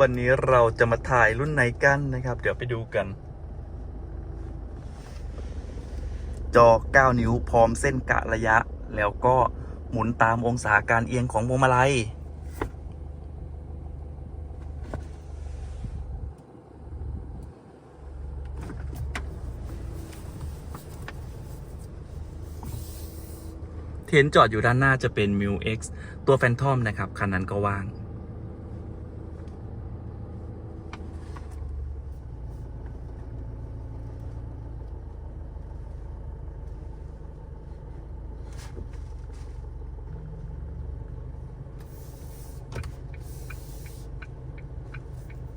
วันนี้เราจะมาถ่ายรุ่นไหนกันนะครับ เดี๋ยวไปดูกัน จอ 9 นิ้วพร้อมเส้นกะระยะ แล้วก็หมุนตามองศาการเอียงของพวงมาลัยเห็นจอดอยู่ด้านหน้าจะเป็น m u X ตัว Phantom นะครับ คันนั้นก็ว่าง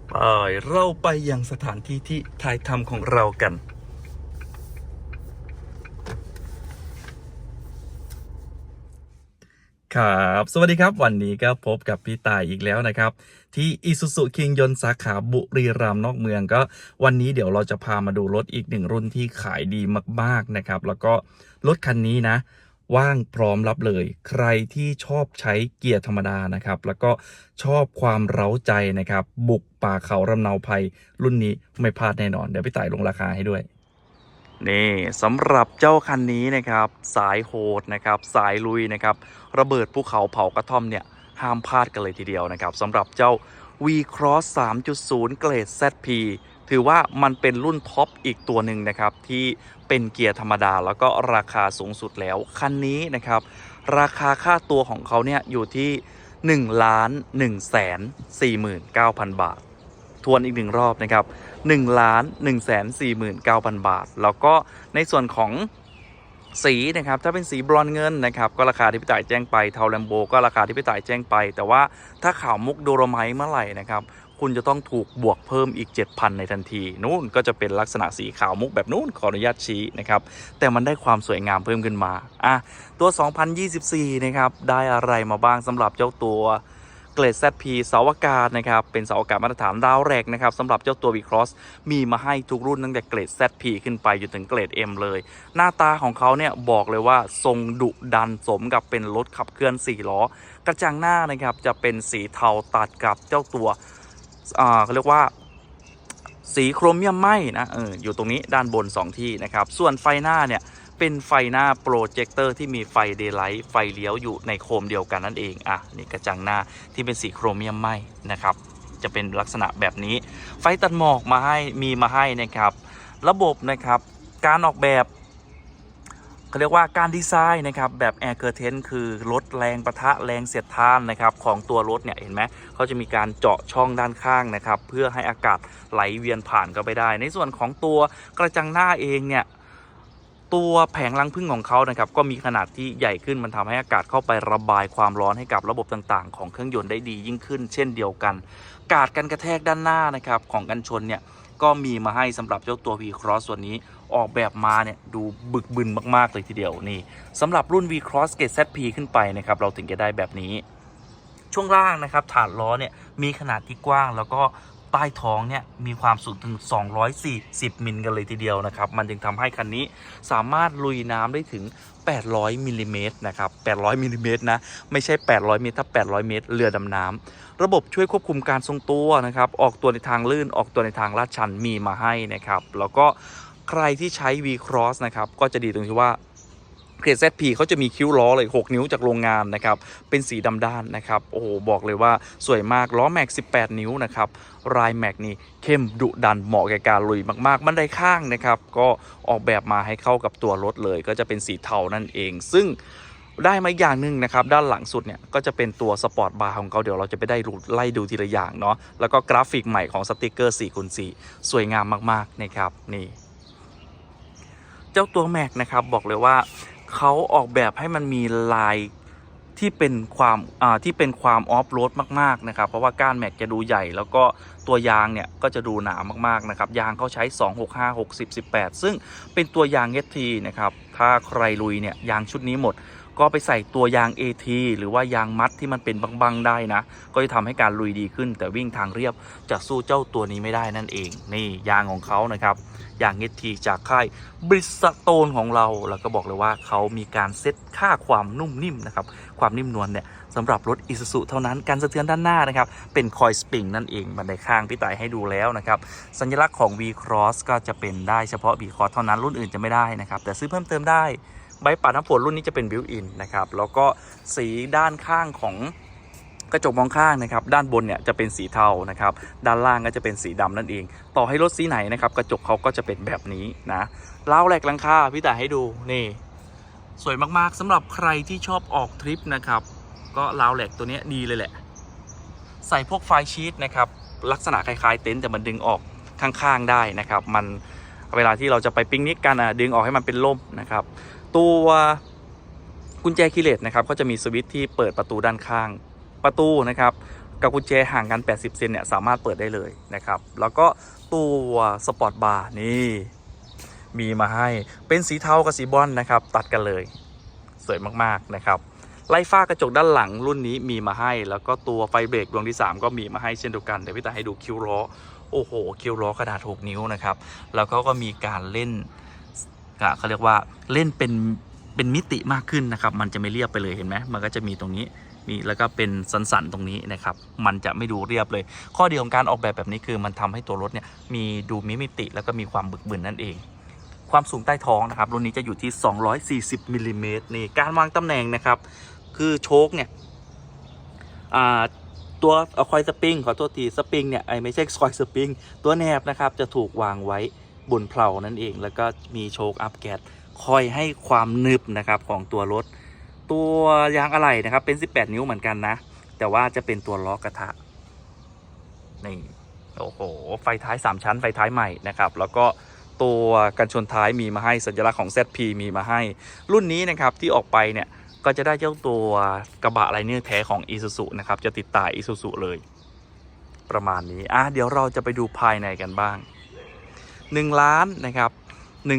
ไปเราไปยังสถานที่ที่ถ่ายทำของเรากัน ครับ สวัสดีครับวันนี้ก็พบกับพี่ตายอีกแล้วนะครับ ที่อิสุสุคิงยนสาขาบุรีรัมย์นอกเมืองก็วันนี้เดี๋ยวเราจะพามาดูรถอีกหนึ่งรุ่นที่ขายดีมาก ๆ นะครับ แล้วก็รถคันนี้นะ ว่างพร้อมรับเลย ใครที่ชอบใช้เกียร์ธรรมดานะครับ แล้วก็ชอบความเร้าใจนะครับ บุกป่าเขารำเนาภัย รุ่นนี้ไม่พลาดแน่นอน เดี๋ยวพี่ต่ายลงราคาให้ด้วยนี่สำหรับเจ้าคันนี้นะครับ สายโหดนะครับ สายลุยนะครับ ระเบิดภูเขาเผากระท่อมเนี่ย ห้ามพลาดกันเลยทีเดียวนะครับสำหรับเจ้า V Cross 3.0 เกรด ZP ถือว่ามันเป็นรุ่นท็อปอีกตัวหนึ่งนะครับที่เป็นเกียร์ธรรมดา แล้วก็ราคาสูงสุดแล้ว คันนี้นะครับราคาค่าตัวของเขาเนี่ยอยู่ที่1ล้าน1แสน49,000 บาท ทวนอีกหนึ่งรอบนะครับ1ล้าน1แสน49,000 บาท แล้วก็ในส่วนของสีนะครับถ้าเป็นสีบรอนเงินนะครับก็ราคาที่พี่ต่ายแจ้งไปเทาแลมโบก็ราคาที่พี่ต่ายแจ้งไป แต่ว่าถ้าขาวมุกโดโรไมต์เมื่อไหร่นะครับ คุณจะต้องถูกบวกเพิ่มอีก 7,000 ในทันที นู่นก็จะเป็นลักษณะสีขาวมุกแบบนู่นขออนุญาตชี้นะครับ แต่มันได้ความสวยงามเพิ่มขึ้นมาอะตัว 2024 นะครับ ได้อะไรมาบ้างสำหรับเจ้าตัวเกรด ZP เสาอากาศนะครับ เป็นเสาอากาศมาตรฐานดาวแรกนะครับสำหรับเจ้าตัว V-Cross มีมาให้ทุกรุ่นตั้งแต่เกรด ZP ขึ้นไปจนถึงเกรด M เลย หน้าตาของเขาเนี่ยบอกเลยว่าทรงดุดันสมกับเป็นรถขับเคลื่อน 4 ล้อ กระจังหน้านะครับจะเป็นสีเทาตัดกับเจ้าตัว เขาเรียกว่าสีโครเมียมไหมนะเอออยู่ตรงนี้ด้านบน 2 ที่นะครับ ส่วนไฟหน้าเนี่ยเป็นไฟหน้าโปรเจคเตอร์ที่มีไฟเดย์ไลท์ไฟเลี้ยวอยู่ในโคมเดียวกันนั่นเองอะนี่กระจังหน้าที่เป็นสีโครเมียมไหมนะครับ จะเป็นลักษณะแบบนี้ ไฟตัดหมอกมาให้มีมาให้นะครับ ระบบนะครับ การออกแบบ เขาเรียกว่าการดีไซน์นะครับแบบแอร์เกอร์เทนคือลดแรงประทะแรงเสียดทานนะครับของตัวรถเนี่ยเห็นไหมเขาจะมีการเจาะช่องด้านข้างนะครับเพื่อให้อากาศไหลเวียนผ่านเข้าไปได้ ในส่วนของตัวกระจังหน้าเองเนี่ยตัวแผงรังพึ่งของเขานะครับก็มีขนาดที่ใหญ่ขึ้นมันทำให้อากาศเข้าไประบายความร้อนให้กับระบบต่างๆ ของเครื่องยนต์ได้ดียิ่งขึ้น เช่นเดียวกัน กาดกันกระแทกด้านหน้านะครับของกันชนเนี่ยก็มีมาให้สำหรับเจ้าตัว V Cross ส่วนนี้ ออกแบบมาเนี่ยดูบึกบึนมาก ๆ เลยทีเดียวนี่สำหรับรุ่น V Cross เกรด ZP ขึ้นไปนะครับเราถึงจะได้แบบนี้ ช่วงล่างนะครับฐานล้อเนี่ยมีขนาดที่กว้าง แล้วก็ใต้ท้องเนี่ยมีความสูงถึง 240 มิลกันเลยทีเดียวนะครับ มันจึงทำให้คันนี้สามารถลุยน้ำได้ถึง 800 มิลลิเมตรนะครับ 800 มิลลิเมตรนะ ไม่ใช่ 800 เมตรถ้า 800 เมตร เรือดำน้ำ ระบบช่วยควบคุมการทรงตัวนะครับ ออกตัวในทางลื่น ออกตัวในทางลาดชันมีมาให้นะครับ แล้วก็ ใครที่ใช้ V Cross นะครับ ก็จะดีตรงที่ว่าเกรด ZP เขาจะมีคิ้วล้อเลย 6 นิ้วจากโรงงานนะครับ เป็นสีดำด้านนะครับ โอ้โห บอกเลยว่าสวยมาก ล้อแม็ก 18 นิ้วนะครับ รายแม็กนี่เข้มดุดันเหมาะแก่การลุยมากๆบันไดข้างนะครับ ก็ออกแบบมาให้เข้ากับตัวรถเลย ก็จะเป็นสีเทานั่นเอง ซึ่งได้มาอย่างหนึ่งนะครับ ด้านหลังสุดเนี่ย ก็จะเป็นตัวสปอร์ตบาร์ของเขาเดี๋ยวเราจะไปได้ดูไล่ดูทีละอย่างเนาะ แล้วก็กราฟิกใหม่ของสติกเกอร์4คูณ4สวยงามมากๆนะครับ นี่ เจ้าตัวแม็กนะครับบอกเลยว่าเขาออกแบบให้มันมีลายที่เป็นความอ่าที่เป็นความออฟโรดมากๆนะครับ เพราะว่าก้านแม็กจะดูใหญ่ แล้วก็ตัวยางเนี่ยก็จะดูหนามากๆนะครับ ยางเขาใช้ 265 60 18 ซึ่งเป็นตัวยาง ST นะครับ ถ้าใครลุยเนี่ยยางชุดนี้หมด ก็ไปใส่ตัวยาง AT หรือว่ายางมัดที่มันเป็นบางๆได้นะ ก็จะทำให้การลุยดีขึ้น แต่วิ่งทางเรียบจะสู้เจ้าตัวนี้ไม่ได้นั่นเอง นี่ยางของเขานะครับยางเอทีจากค่ายบริสโตนของเรา แล้วก็บอกเลยว่าเขามีการเซตค่าความนุ่มนิ่มนะครับความนิ่มนวลเนี่ย สำหรับรถ Isuzu เท่านั้นการสะเทือนด้านหน้านะครับ เป็นคอยสปริงนั่นเองบันไดข้างพี่ต่ายให้ดูแล้วนะครับ สัญลักษณ์ของ V Cross ก็จะเป็นได้เฉพาะ V Cross เท่านั้นรุ่นอื่นจะไม่ได้นะครับ แต่ซื้อเพิ่มเติมได้ใบปัดน้ำฝนรุ่นนี้จะเป็นบิวอินนะครับแล้วก็สีด้านข้างของกระจกมองข้างนะครับด้านบนเนี่ยจะเป็นสีเทานะครับด้านล่างก็จะเป็นสีดำนั่นเอง ต่อให้รถสีไหนนะครับกระจกเขาก็จะเป็นแบบนี้นะราแหลกลังคาพี่ต่ายให้ดูนี่ สวยมากๆสำหรับใครที่ชอบออกทริปนะครับ ก็ราวแหล็กตัวนี้ดีเลยแหละ ใส่พวกไฟชีตนะครับ ลักษณะคล้ายๆเต็นท์แต่มันดึงออกข้างๆได้นะครับ มันเวลาที่เราจะไปปิกนิกกันอะดึงออกให้มันเป็นล่มนะครับ ตัวกุญแจคีย์เลสนะครับก็จะมีสวิตช์ที่เปิดประตูด้านข้างประตูนะครับกับกุญแจห่างกัน 80 เซนเนี่ยสามารถเปิดได้เลยนะครับ แล้วก็ตัวสปอร์ตบาร์นี่มีมาให้เป็นสีเทากับสีบอลนะครับ ตัดกันเลย สวยมากๆนะครับ ไล่ฟ้ากระจกด้านหลังรุ่นนี้มีมาให้ แล้วก็ตัวไฟเบรกดวงที่ 3 ก็มีมาให้เช่นเดียวกัน เดี๋ยวพี่ตาให้ดูคิ้วล้อโอ้โห คิ้วล้อขนาด6นิ้วนะครับ แล้วเขาก็มีการเล่นเขาเรียกว่าเล่นเป็นเป็นมิติมากขึ้นนะครับ มันจะไม่เรียบไปเลยเห็นไหมมันก็จะมีตรงนี้มีแล้วก็เป็นสันๆตรงนี้นะครับ มันจะไม่ดูเรียบเลย ข้อดีของการออกแบบแบบนี้คือมันทำให้ตัวรถเนี่ยมีดูมีมิติแล้วก็มีความบึกบึนนั่นเอง ความสูงใต้ท้องนะครับรุ่นนี้จะอยู่ที่ 240มิลลิเมตรนี่การวางตำแหน่งนะครับ คือโชคเนี่ยตัวคอยสปริงขอโทษทีสปริงเนี่ยไอไม่ใช่คอยสปริงตัวแนบนะครับจะถูกวางไว้บนเพลานั่นเอง แล้วก็มีโชคอัพแกดคอยให้ความนึบนะครับของตัวรถ ตัวยางอะไหล่นะครับเป็น 18 นิ้วเหมือนกันนะ แต่ว่าจะเป็นตัวล้อกระทะนี่โอ้โหไฟท้าย 3 ชั้นไฟท้ายใหม่นะครับแล้วก็ตัวกันชนท้ายมีมาให้สัญลักษณ์ของ ZP มีมาให้ รุ่นนี้นะครับที่ออกไปเนี่ย ก็จะได้เจ้าตัวกระบะไลเนอร์แท้ของ Isuzu นะครับ จะติดตาย Isuzu เลย ประมาณนี้อะเดี๋ยวเราจะไปดูภายในกันบ้าง 1 ล้านนะครับ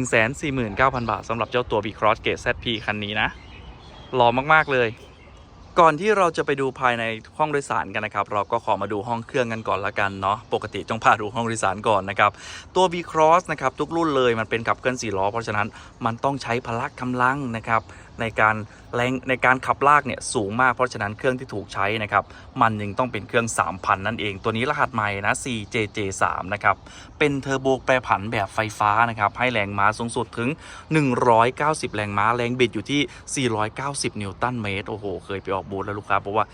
149,000 บาทสำหรับเจ้าตัว V-Cross Gate ZP คันนี้นะหล่อมากๆเลย ก่อนที่เราจะไปดูภายในห้องโดยสารกันนะครับ เราก็ขอมาดูห้องเครื่องกันก่อนละกันเนาะปกติต้องพาดูห้องโดยสารก่อนนะครับ ตัว V-Cross นะครับทุกรุ่นเลยมันเป็นขับเคลื่อน4ล้อเพราะฉะนั้นมันต้องใช้พละกำลังนะครับ ในการแรงในการขับลากเนี่ยสูงมากเพราะฉะนั้นเครื่องที่ถูกใช้นะครับมันยังต้องเป็นเครื่อง 3,000 นั่นเอง ตัวนี้รหัสใหม่นะ 4JJ3 นะครับเป็นเทอร์โบแปรผันแบบไฟฟ้านะครับให้แรงม้าสูงสุดถึง 190 แรงม้าแรงบิดอยู่ที่ 490 นิวตันเมตรโอ้โหเคยไปออกบูธแล้วลูกค้าบอกว่า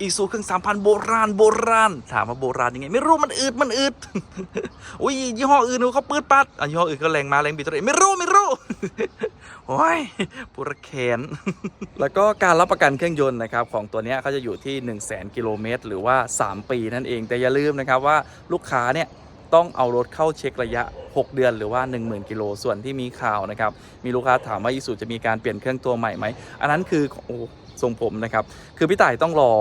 อีซูเครื่องสามพันโบราณโบราณ ถามว่าโบราณยังไง ไม่รู้มันอืดมันอืดอุ้ยยี่ห้ออื่นเขาปืดปัดอะยี่ห้ออื่นก็แรงมาแรงบิดเท่าไหร่ไม่รู้ไม่รู้โอ้ยปวดแขนแล้วก็การรับประกันเครื่องยนต์นะครับของตัวนี้เขาจะอยู่ที่ 1 0 0 0 0แกิโลเมตร หรือว่า 3 ปีนั่นเองแต่อย่าลืมนะครับว่าลูกค้าเนี่ยต้องเอารถเข้าเช็คระยะ 6 เดือนหรือว่า 10,000 กิโล ส่วนที่มีข่าวนะครับ มีลูกค้าถามว่าอีซูจะมีการเปลี่ยนเครื่องตัวใหม่ไหม อันนั้นคือ โอ้ ทรงผมนะครับ คือพี่ต่ายต้องรอ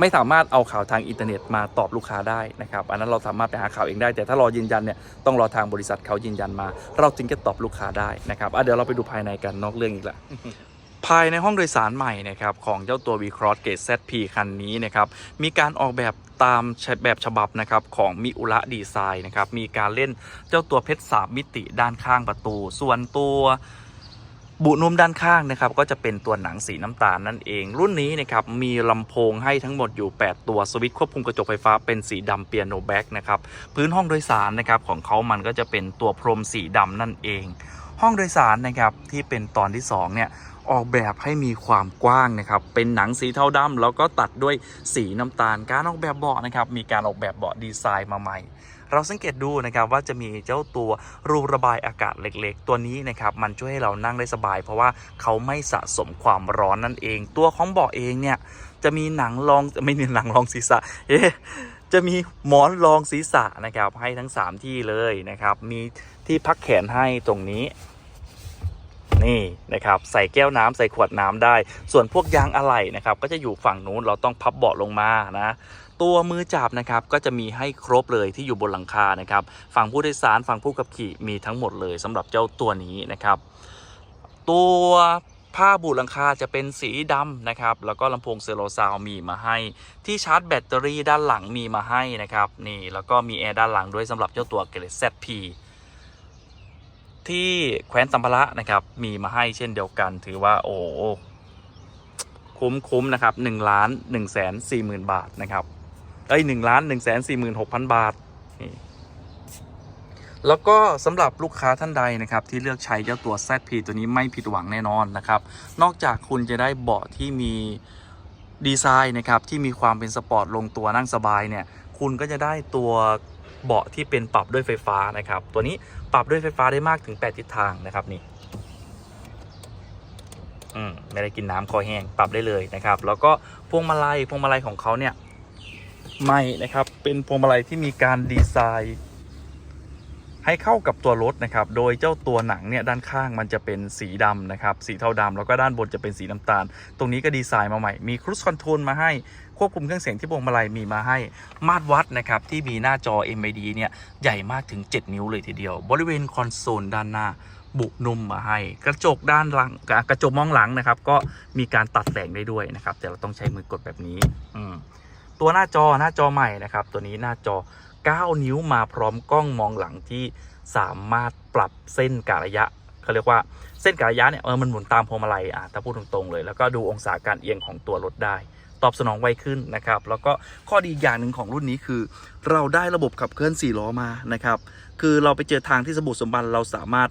ไม่สามารถเอาข่าวทางอินเทอร์เน็ตมาตอบลูกค้าได้นะครับ อันนั้นเราสามารถไปหาข่าวเองได้ แต่ถ้ารอยืนยันเนี่ยต้องรอทางบริษัทเขายืนยันมา เราจึงจะตอบลูกค้าได้นะครับอะเดี๋ยวเราไปดูภายในกันนอกเรื่องอีกละภายในห้องโดยสารใหม่นะครับของเจ้าตัว V Cross Gate ZP คันนี้นะครับมีการออกแบบตามแบบฉบับนะครับของมิอุระดีไซน์นะครับมีการเล่นเจ้าตัวเพชรสามมิติด้านข้างประตู ส่วนตัว บุนุ่มด้านข้างนะครับก็จะเป็นตัวหนังสีน้ำตาลนั่นเอง รุ่นนี้นะครับมีลำโพงให้ทั้งหมดอยู่ 8 ตัวสวิตช์ควบคุมกระจกไฟฟ้าเป็นสีดำเปียโนแบ็กนะครับพื้นห้องโดยสารนะครับของเขามันก็จะเป็นตัวพรมสีดำนั่นเอง ห้องโดยสารนะครับที่เป็นตอนที่สองเนี่ยออกแบบให้มีความกว้างนะครับ เป็นหนังสีเทาดำแล้วก็ตัดด้วยสีน้ำตาล การออกแบบเบาะนะครับ มีการออกแบบเบาะดีไซน์มาใหม่ เราสังเกตดูนะครับว่าจะมีเจ้าตัวรูระบายอากาศเล็กๆ ตัวนี้นะครับมันช่วยให้เรานั่งได้สบาย เพราะว่าเขาไม่สะสมความร้อนนั่นเอง ตัวของเบาะเองเนี่ยจะมีหนังรองไม่มีหนังรองศีรษะเอ๊ะจะมีหมอนรองศีรษะนะครับให้ทั้ง 3 ที่เลยนะครับมีที่พักแขนให้ตรงนี้ นี่นะครับใส่แก้วน้ำใส่ขวดน้ำได้ ส่วนพวกยางอะไหล่นะครับก็จะอยู่ฝั่งนู้นเราต้องพับเบาะลงมานะตัวมือจับนะครับก็จะมีให้ครบเลยที่อยู่บนหลังคานะครับฝั่งผู้โดยสารฝั่งผู้ขับขี่มีทั้งหมดเลยสำหรับเจ้าตัวนี้นะครับ ตัวผ้าบูหลังคาจะเป็นสีดำนะครับ แล้วก็ลำโพงเซโลซาวมีมาให้ ที่ชาร์จแบตเตอรี่ด้านหลังมีมาให้นะครับ นี่แล้วก็มีแอร์ด้านหลังด้วยสำหรับเจ้าตัวเก l เ ZP ที่แคว้นสัมภาระนะครับ มีมาให้เช่นเดียวกัน ถือว่าโอ้คุ้มคุ้มนะครับ1ล้าน1แสน4หมื่นบาทนะครับเอ้ย1ล้าน1แสน4หมื่น6พันบาทนี่แล้วก็สำหรับลูกค้าท่านใดนะครับ ที่เลือกใช้เจ้าตัว ZP ตัวนี้ไม่ผิดหวังแน่นอนนะครับ นอกจากคุณจะได้เบาะที่มีดีไซน์นะครับที่มีความเป็นสปอร์ตลงตัวนั่งสบายเนี่ย คุณก็จะได้ตัว เบาะที่เป็นปรับด้วยไฟฟ้านะครับ ตัวนี้ปรับด้วยไฟฟ้าได้มากถึง 8 ทิศทางนะครับนี่อืมไม่ได้กินน้ำคอแห้งปรับได้เลยนะครับ แล้วก็พวงมาลัยพวงมาลัยของเขาเนี่ยใหม่นะครับ เป็นพวงมาลัยที่มีการดีไซน์ ให้เข้ากับตัวรถนะครับ โดยเจ้าตัวหนังเนี่ยด้านข้างมันจะเป็นสีดำนะครับ สีเทาดำแล้วก็ด้านบนจะเป็นสีน้ำตาล ตรงนี้ก็ดีไซน์มาใหม่ มีครู i คอนโทรลมาให้ ควบคุมเครื่องเสียงที่พวงมาลัยมีมาให้ มาตรวัดนะครับที่มีหน้าจอ MID เนี่ยใหญ่มากถึง 7 นิ้วเลยทีเดียว บริเวณคอนโซลด้านหน้าบุนุ่มมาให้ กระจกด้านหลังกระจกมองหลังนะครับ ก็มีการตัดแสงได้ด้วยนะครับ แต่เราต้องใช้มือกดแบบนี้ อืตัวหน้าจอหน้าจอใหม่นะครับ ตัวนี้หน้าจอ 9 นิ้วมาพร้อมกล้องมองหลังที่สามารถปรับเส้นกะระยะเขาเรียกว่าเส้นกะระยะเนี่ยเออมันหมุนตามพวงมาลัยอะถ้าพูดตรงๆเลย แล้วก็ดูองศาการเอียงของตัวรถได้ ตอบสนองไวขึ้นนะครับ แล้วก็ข้อดีอีกอย่างหนึ่งของรุ่นนี้คือ เราได้ระบบขับเคลื่อน4ล้อมานะครับ คือเราไปเจอทางที่สมบูรณ์สมบันเราสามารถ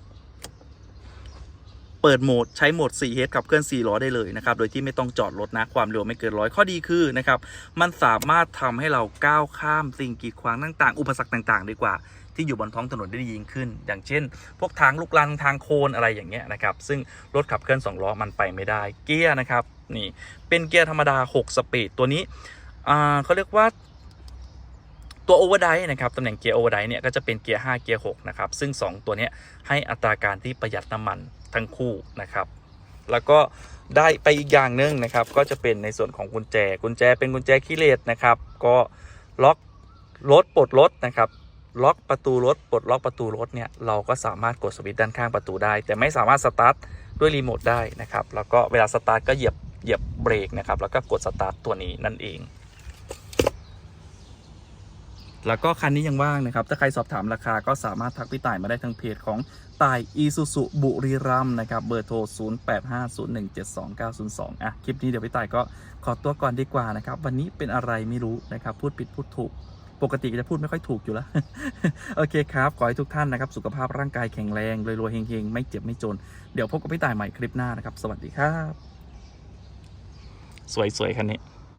เปิดโหมดใช้โหมด 4H ขับเคลื่อน 4 ล้อได้เลยนะครับ โดยที่ไม่ต้องจอดรถนะความเร็วไม่เกินร้อยข้อดีคือนะครับ มันสามารถทำให้เราก้าวข้ามสิ่งกีดขวางต่างๆ อุปสรรคต่างๆ ดีกว่าที่อยู่บนท้องถนนได้ยิ่งขึ้น อย่างเช่น พวกทางลูกลังทางโคนอะไรอย่างเงี้ยนะครับ ซึ่งรถขับเคลื่อน 2 ล้อมันไปไม่ได้ เกียร์นะครับนี่เป็นเกียร์ธรรมดา 6 สปีดตัวนี้เขาเรียกว่าตัวโอเวอร์ไดนะครับตำแหน่งเกียร์โอเวอร์ไดเนี่ยก็จะเป็นเกียร์ 5 เกียร์ 6 นะครับ ซึ่ง 2 ตัวนี้ให้อัตราการที่ประหยัดน้ำมัน ทั้งคู่นะครับ แล้วก็ได้ไปอีกอย่างหนึ่งนะครับ ก็จะเป็นในส่วนของกุญแจ กุญแจเป็นกุญแจคีย์เลสนะครับ ก็ล็อกรถปลดรถนะครับ ล็อกประตูรถปลดล็อกประตูรถเนี่ยเราก็สามารถกดสวิตช์ด้านข้างประตูได้ แต่ไม่สามารถสตาร์ทด้วยรีโมทได้นะครับ แล้วก็เวลาสตาร์ทก็เหยียบเหยียบเบรกนะครับ แล้วก็กดสตาร์ทตัวนี้นั่นเอง แล้วก็คันนี้ยังว่างนะครับ ถ้าใครสอบถามราคาก็สามารถทักพี่ต่ายมาได้ทางเพจของต่ายอีซูซุบุรีรัมนะครับ เบอร์โทร 0850172902 อะ คลิปนี้เดี๋ยวพี่ต่ายก็ขอตัวก่อนดีกว่านะครับ วันนี้เป็นอะไรไม่รู้นะครับ พูดผิดพูดถูก ปกติจะพูดไม่ค่อยถูกอยู่แล้ว โอเคครับ ขอให้ทุกท่านนะครับ สุขภาพร่างกายแข็งแรงรวยๆเฮงๆ ไม่เจ็บไม่จน เดี๋ยวพบกับพี่ต่ายใหม่คลิปหน้านะครับ สวัสดีครับ สวยๆคันนี้